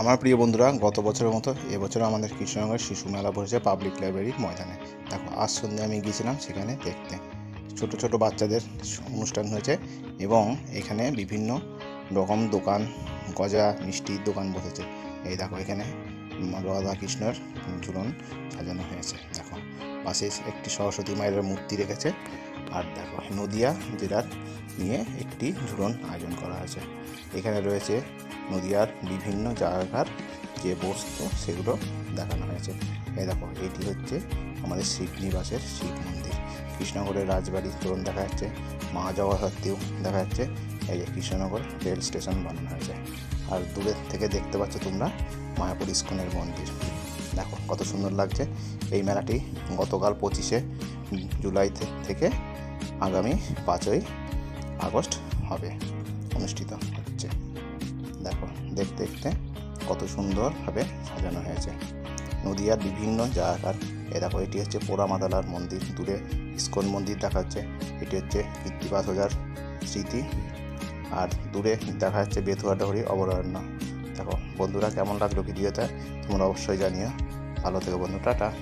আমার প্রিয় বন্ধুরা, গত বছরের মতো এবছর আমাদের কৃষ্ণনগর শিশু মেলা বসেছে পাবলিক লাইব্রেরির ময়দানে। দেখো, আজ সন্ধ্যে আমি গিয়েছিলাম সেখানে দেখতে। ছোট ছোট বাচ্চাদের অনুষ্ঠান হয়েছে এবং এখানে বিভিন্ন রকম দোকান, গজা, মিষ্টির দোকান বসেছে। এই দেখো, এখানে রাধা কৃষ্ণের ঝুলন সাজানো হয়েছে। দেখো, পাশে একটি সরস্বতী মায়ের মূর্তি রেখেছে। আর দেখো, নদিয়া জেলার নিয়ে একটি ঝুলন আয়োজন করা হয়েছে। এখানে রয়েছে নদিয়ার বিভিন্ন জায়গার যে বস্তু সেগুলো দেখানো হয়েছে। এই দেখো, এটি হচ্ছে আমাদের শিবনিবাসের শিব মন্দির। কৃষ্ণনগরের রাজবাড়ির তোরণ দেখা যাচ্ছে, মা জগদ্ধাত্রীও দেখা যাচ্ছে। এই যে কৃষ্ণনগর রেল স্টেশন বানানো হয়েছে। আর দূরের থেকে দেখতে পাচ্ছ তোমরা মায়াপুর ইস্কনের মন্দির। দেখো, কত সুন্দর লাগছে। এই মেলাটি গতকাল পঁচিশে জুলাই থেকে আগামী পাঁচই আগস্ট হবে, অনুষ্ঠিত হচ্ছে। দেখতে দেখতে কত সুন্দরভাবে সাজানো হয়েছে। নদিয়ার বিভিন্ন জায়গার এ দেখো, এটি হচ্ছে পোড়ামাদালার মন্দির। দূরে ইস্কন মন্দির দেখা যাচ্ছে। এটি হচ্ছে কৃত্তিবাস হাজার স্মৃতি। আর দূরে দেখা যাচ্ছে বেথুয়া ডহরি অভয়ারণ্য। দেখো, বন্ধুরা, কেমন লাগল ভিডিওটা? তোমরা অবশ্যই জানিও। ভালো থেকো বন্ধু, টাটা।